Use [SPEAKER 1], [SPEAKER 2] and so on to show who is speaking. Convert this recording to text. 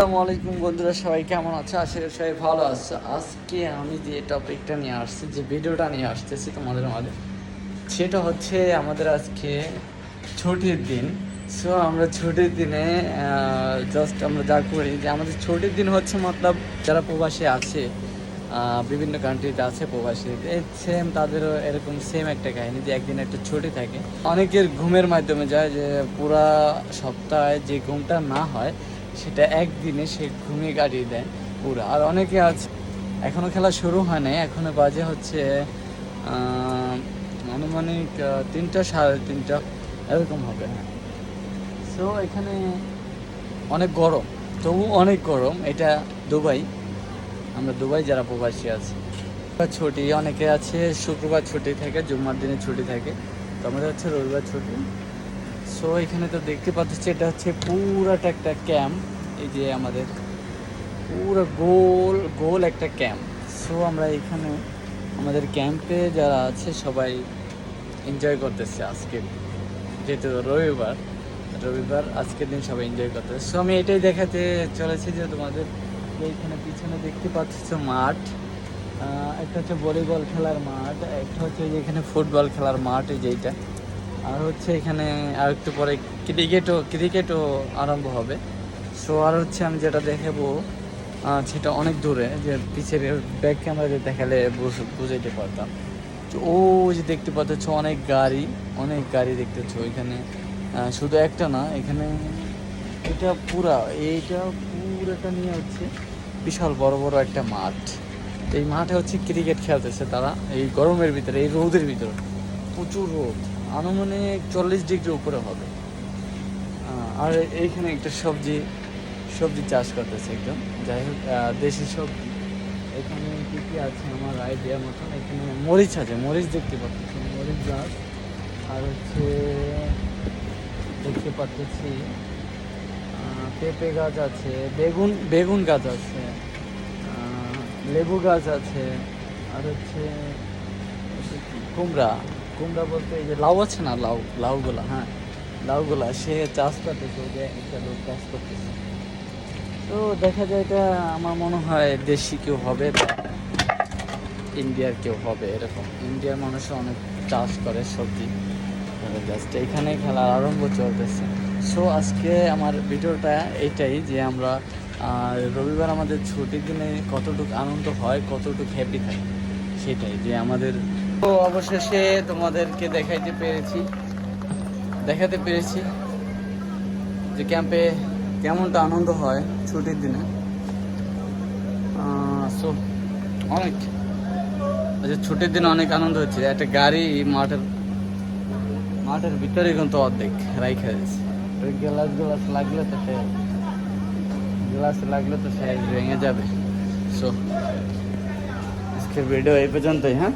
[SPEAKER 1] আসসালামু আলাইকুম বন্ধুরা, সবাই কেমন আছে? আশা করি সবাই ভালো আছে। আজকে আমি যে টপিকটা নিয়ে আসছি, যে ভিডিওটা নিয়ে আসতেছি তোমাদের মাঝে, সেটা হচ্ছে আমাদের আজকে ছুটির দিন। সো আমরা ছুটির দিনে জাস্ট আমরা যা করি, যে আমাদের ছুটির দিন হচ্ছে মতলব যারা প্রবাসী আছে বিভিন্ন কান্ট্রিতে আছে প্রবাসী সেম তাদেরও এরকম সেম একটা কাহিনী, যে একদিন একটা ছুটি থাকে। অনেকের ঘুমের মাধ্যমে যায়, যে পুরা সপ্তাহে যে ঘুমটা না হয় সেটা একদিনে সে ঘুমিয়ে কাটিয়ে দেয় পুরো। আর অনেকে আছে, এখনও খেলা শুরু হয় নাই, এখনও বাজে হচ্ছে আনুমানিক তিনটা সাড়ে তিনটা, এরকম হবে। সো এখানে অনেক গরম তবু অনেক গরম, এটা দুবাই। আমরা দুবাই যারা প্রবাসী আছি। ছুটি, অনেকে আছে, শুক্রবার ছুটি থাকে, জুম্মার দিনে ছুটি থাকে। তো আমাদের হচ্ছে রবিবার ছুটি। সো এখানে তো দেখতে পাচ্ছি এটা হচ্ছে পুরাটা একটা ক্যাম্প এই যে আমাদের পুরো গোল গোল একটা ক্যাম্প সো আমরা এখানে আমাদের ক্যাম্পে যারা আছে, সবাই এনজয় করতেছে আজকে। যেহেতু রবিবার রবিবার, আজকের দিন সবাই এনজয় করতেছে। সো আমি এটাই দেখাতে চলেছি যে তোমাদের যে এখানে পিছনে দেখতে পাচ্ছ মাঠ। একটা হচ্ছে ভলিবল খেলার মাঠ, একটা হচ্ছে এখানে ফুটবল খেলার মাঠ, এই যেইটা আর হচ্ছে এখানে আর একটু পরে ক্রিকেটও ক্রিকেটও আরম্ভ হবে। সো আর হচ্ছে আমি যেটা দেখাবো সেটা অনেক দূরে, যে পিছের ব্যাক ক্যামেরা দেখালে বুঝ- বুঝাইতে পারতাম। তো ও যে দেখতে পাচ্ছ, অনেক গাড়ি অনেক গাড়ি দেখতেছো এখানে শুধু একটা না, এখানে এটা পুরা, এইটা পুরোটা নিয়ে হচ্ছে বিশাল বড় বড় একটা মাঠ। এই মাঠে হচ্ছে ক্রিকেট খেলতেছে তারা, এই গরমের ভিতরে, এই রোদের ভিতরে। প্রচুর রোদ। আনুমানিক চল্লিশ ডিগ্রি উপরে হবে। আর এইখানে একটা সবজি সবজি চাষ করতেছে একদম। যাই হোক দেশি সবজি। এখানে কি কি আছে আমার আইডিয়া মতন? এখানে মরিচ আছে, মরিচ দেখতে পাচ্ছি। মরিচ গাছ, আর হচ্ছে দেখতে পাচ্ছি পেঁপে গাছ আছে, বেগুন বেগুন গাছ আছে লেবু গাছ আছে, আর হচ্ছে কুমড়া। কুমড়া বলতে এই যে লাউ আছে না, লাউ, লাউগুলা হ্যাঁ লাউগুলা, সে চাষ করতেছে যে একটা লোক চাষ করতেছে। তো দেখা যায় এটা আমার মনে হয় দেশি কেউ হবে বা ইন্ডিয়ার কেউ হবে, এরকম। ইন্ডিয়ার মানুষও অনেক চাষ করে সবজি। জাস্ট এখানে খেলার আরম্ভ চলতেছে। সো আজকে আমার ভিডিওটা এইটাই যে আমরা রবিবার আমাদের ছুটির দিনে কতটুকু আনন্দ হয়, কতটুকু হ্যাপি থাকে, সেটাই যে আমাদের তো অবশেষে তোমাদেরকে দেখাইতে পেরেছি। দেখাতে পেরেছি যে ক্যাম্পে কেমনটা আনন্দ হয় ছুটির দিনে। সো অনেক। আচ্ছা ছুটির দিনে অনেক আনন্দ হচ্ছে। একটা গাড়ি মাঠের মাঠের ভিতরে কিন্তু অর্ধেক রাইখা ওই গ্লাস গ্লাস লাগলে তো সে গ্লাস লাগলে তো সে ভেঙে যাবে। সো আজকের ভিডিও এই পর্যন্তই হ্যাঁ?